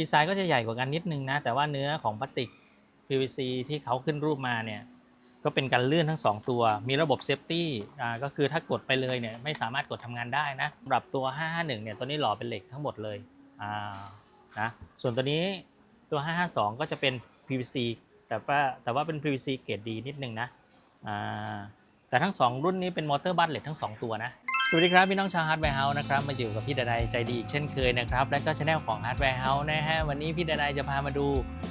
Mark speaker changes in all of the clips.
Speaker 1: ดีไซน์ก็จะใหญ่กว่ากันนิดนึงนะ แต่ว่าเนื้อของพลาสติก PVC ที่เขาขึ้นรูปมาเนี่ยก็เป็นการเลื่อนทั้ง 2 ตัว มีระบบเซฟตี้ก็คือถ้ากดไปเลยเนี่ยไม่สามารถกดทำงานได้นะสำหรับตัว 551 เนี่ยตัวนี้หล่อเป็นเหล็กทั้งหมดเลยนะส่วนตัวนี้ตัว 552 ก็จะเป็น PVC แต่ว่าแต่ว่าเป็น PVC เกรดดีนิดนึงนะแต่ทั้ง 2 รุ่นนี้เป็นมอเตอร์บัสเหล็กทั้ง 2 ตัวนะ สวัสดีครับ พี่น้องชาวฮาร์ดแวร์เฮาส์นะครับมาอยู่กับพี่ดนายใจดีอีกเช่นเคยนะครับ และก็ช anel ของฮาร์ดแวร์เฮาส์นะฮะวันนี้พี่ดนายจะพามาดู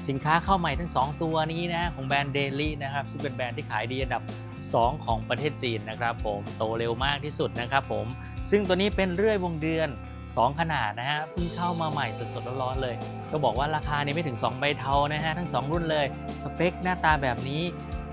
Speaker 1: สินค้าเข้าใหม่ทั้ง 2 ตัวนี้นะฮะของแบรนด์เดลี่นะครับซึ่งเป็นแบรนด์ที่ขายดีอันดับ 2 ของประเทศจีนนะครับผมโตเร็วมากที่สุดนะครับผมซึ่งตัวนี้เป็นเรื่อยวงเดือน 2 ขนาดนะฮะเพิ่งเข้ามาใหม่สดๆร้อนๆเลย ก็บอกว่าราคานี้ไม่ถึง 2 ใบเทานะฮะทั้ง 2 รุ่นเลยสเปคหน้าตาแบบนี้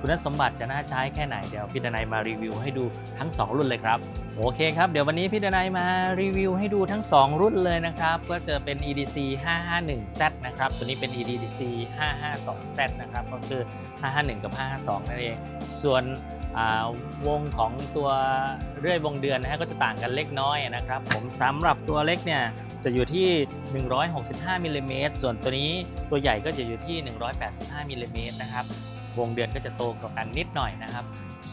Speaker 1: คุณสมบัติจะน่าใช้แค่ไหนเดี๋ยวพี่ดนายมารีวิวให้ดูทั้ง 2 รุ่นเลยครับโอเคครับเดี๋ยววันนี้พี่ดนายมารีวิวให้ดูทั้ง 2 รุ่นเลยนะครับก็จะเป็น EDC 551Z นะครับตัวนี้เป็น EDC 552Z นะครับก็คือ 551 กับ 552 นั่นเอง ส่วนวงของตัวเรื่อยวงเดือนนะฮะก็จะต่างกันเล็กน้อยนะครับ ผมสำหรับตัวเล็กเนี่ยจะอยู่ที่ 165มิลลิเมตรส่วนตัวนี้ตัวใหญ่ก็จะอยู่ที่ 185มิลลิเมตรนะครับ วงเดือนก็จะโตกว่ากันนิดหน่อยนะครับ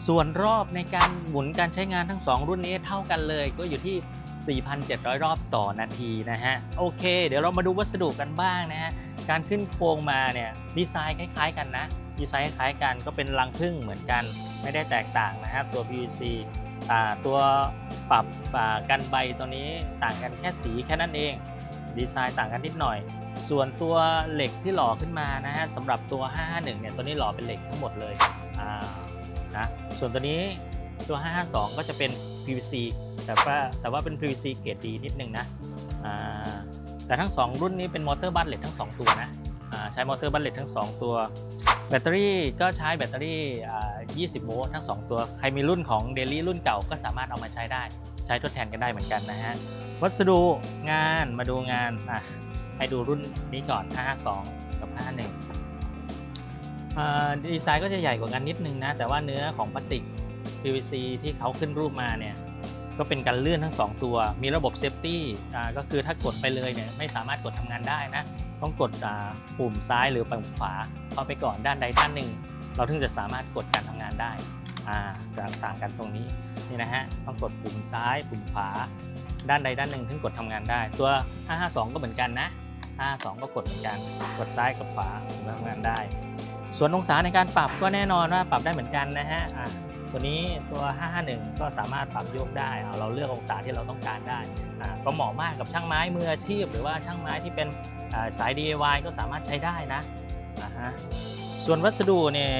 Speaker 1: ส่วนรอบในการหมุนการใช้งานทั้ง 2 รุ่นนี้เท่ากันเลยก็อยู่ที่ 4,700 รอบต่อนาทีนะฮะโอเค เดี๋ยวเรามาดูวัสดุกันบ้างนะฮะการขึ้นโครงมาเนี่ยดีไซน์คล้าย ๆ กันนะดีไซน์คล้ายๆกันก็เป็นรังผึ้งเหมือนกัน ไม่ได้แตกต่างนะครับตัว PVC อ่ตัวปรับกันใบตัวนี้ต่างกันแค่สีแค่นั้นเอง ดีไซน์ต่างกันนิดหน่อย ส่วนตัวเหล็กที่หล่อขึ้นมานะฮะสำหรับตัว 551 เนี่ยตัวนี้หล่อเป็นเหล็กทั้งหมดเลยอ่านะส่วนตัวนี้ตัว 552 ก็จะเป็น PVC แต่ว่าแต่ว่าเป็น PVC เกรดดีนิดนึงนะอ่าแต่ทั้ง 2 รุ่นนี้เป็นมอเตอร์บัสเหล็กทั้ง 2 ตัวนะอ่าใช้มอเตอร์บัสเหล็กทั้ง 2 ตัวแบตเตอรี่ก็ใช้แบตเตอรี่ 20 โวลต์ทั้ง 2 ตัว ใครมีรุ่นของเดลี่รุ่นเก่าก็สามารถเอามาใช้ได้ ใช้ทดแทนกันได้เหมือนกันนะฮะ วัสดุงานมาดูงานอะให้ดูรุ่นนี้ก่อน 552 กับ 51อ่าดีไซน์ก็จะใหญ่กว่ากันนิดนึงนะ แต่ว่าเนื้อของพลาสติก PVC ที่เขาขึ้นรูปมาเนี่ยก็เป็นการเลื่อนทั้ง 2 ตัว มีระบบเซฟตี้อ่าก็คือถ้ากดไปเลยเนี่ยไม่สามารถกดทำงานได้นะ ต้องกดอ่าปุ่มซ้ายหรือปุ่มขวาเข้าไปก่อนด้านใดด้านหนึ่ง เราถึงจะสามารถกดการทำงานได้อ่าจะต่างกันตรงนี้ นี่นะฮะต้องกดปุ่มซ้ายปุ่มขวา ด้านใดด้านหนึ่งถึงกดทำงานได้ ตัว 552 ก็เหมือนกันนะ552 ก็กดเหมือนกันกดซ้ายกับขวาทำงานได้ ส่วนองศาในการปรับก็แน่นอนว่าปรับได้เหมือนกันนะฮะอะตัวนี้ตัว 551 ก็สามารถปรับโยกได้ เราเลือกองศาที่เราต้องการได้อะก็เหมาะมากกับช่างไม้มืออาชีพ หรือว่าช่างไม้ที่เป็นสาย DIY ก็สามารถใช้ได้นะอ่าฮะ ส่วนวัสดุเนี่ย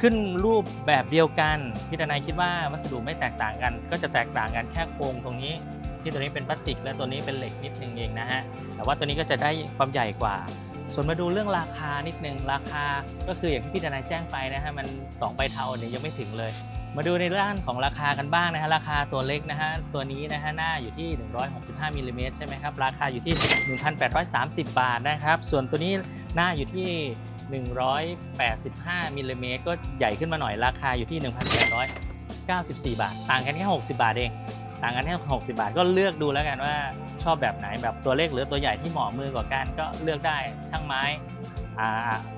Speaker 1: ขึ้นรูปแบบเดียวกันพี่ทนายคิดว่าวัสดุไม่แตกต่างกัน ก็จะแตกต่างกันแค่โครงตรงนี้ ที่ตัวนี้เป็นพลาสติก และตัวนี้เป็นเหล็กนิดนึงเองนะฮะแต่ว่าตัวนี้ก็จะได้ความใหญ่กว่า ส่วนมาดูเรื่องราคานิดนึงราคาก็คืออย่างที่พี่ดนายแจ้งไปนะฮะมัน2ใบเท่าเนี่ยยังไม่ถึงเลย มาดูในด้านของราคากันบ้างนะฮะราคาตัวเล็กนะฮะตัวนี้นะฮะหน้าอยู่ที่ 165มิลลิเมตรใช่ไหมครับราคาอยู่ที่ 1,830 บาทนะครับส่วนตัวนี้หน้าอยู่ที่ 185มิลลิเมตรก็ใหญ่ขึ้นมาหน่อยราคาอยู่ที่ 1,894 บาท ต่างกันแค่ 60 บาทเอง ต่างกันแค่60 บาทก็เลือกดูแล้วกันว่าชอบแบบไหนแบบตัวเล็กหรือตัวใหญ่ที่เหมาะมือกว่ากันก็เลือกได้ช่างไม้อ่า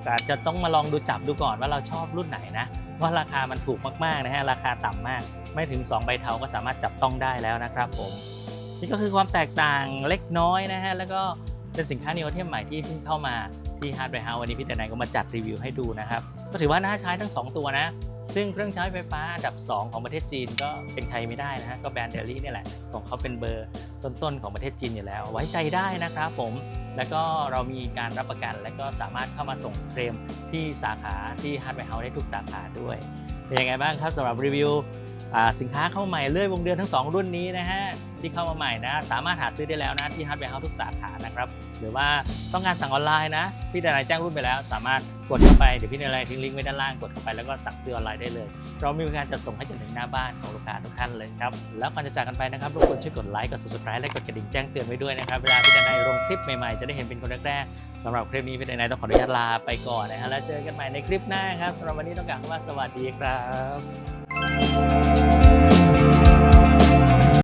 Speaker 1: แต่จะต้องมาลองดูจับดูก่อนว่าเราชอบรุ่นไหนนะว่าราคามันถูกมากๆนะฮะราคาต่ำมาก ไม่ถึง 2 ใบเทาก็สามารถจับต้องได้แล้วนะครับผมนี่ก็คือความแตกต่างเล็กน้อยนะฮะแล้วก็ เป็นสินค้านิวเทมใหม่ที่เพิ่งเข้ามาที่ฮาร์ดแวร์เฮาวันนี้พี่แต่นายก็มาจัดรีวิวให้ดูนะครับ ก็ถือว่าน่าใช้ทั้งสองตัวนะ ซึ่งเครื่องใช้ไฟฟ้าอันดับ 2 ของประเทศจีนก็เป็นใครไม่ได้นะฮะก็แบรนด์เดลี่นี่แหละ ของเขาเป็นเบอร์ต้นๆของประเทศจีนอยู่แล้ว ไว้ใจได้นะครับผมแล้วก็เรามีการรับประกัน และก็สามารถเข้ามาส่งเคลมที่สาขาที่ฮาร์ดแวร์เฮาส์ได้ทุกสาขาด้วย เป็นยังไงบ้างครับสำหรับรีวิว สินค้าเข้าใหม่เลื่อยวงเดือนทั้ง 2 รุ่นนี้นะฮะที่เข้ามาใหม่นะสามารถหาซื้อได้แล้วนะที่ฮาร์ดแวร์เฮาทุกสาขานะครับหรือว่าต้องการสั่งออนไลน์นะพี่ดนายแจ้งรุ่นไปแล้ว สามารถกดเข้าไปเดี๋ยวพี่ดนายทิ้งลิงก์ไว้ด้านล่างกดเข้าไปแล้วก็สั่งซื้อออนไลน์ได้เลย เรามีการจัดส่งให้จนถึงหน้าบ้านของลูกค้าทุกท่านเลยครับแล้วก่อนจะจากกันไปนะครับรบกวนช่วยกดไลค์กด subscribe และกดกระดิ่งแจ้งเตือนไว้ด้วยนะครับเวลาที่จะได้ลงคลิปใหม่ๆจะได้เห็นเป็นคนแรกๆสำหรับคลิปนี้พี่นายต้องขออนุญาตลาไปก่อนนะฮะแล้วเจอกันใหม่ในคลิปหน้าครับสำหรับวันนี้ต้องกล่าวว่าสวัสดีครับ Música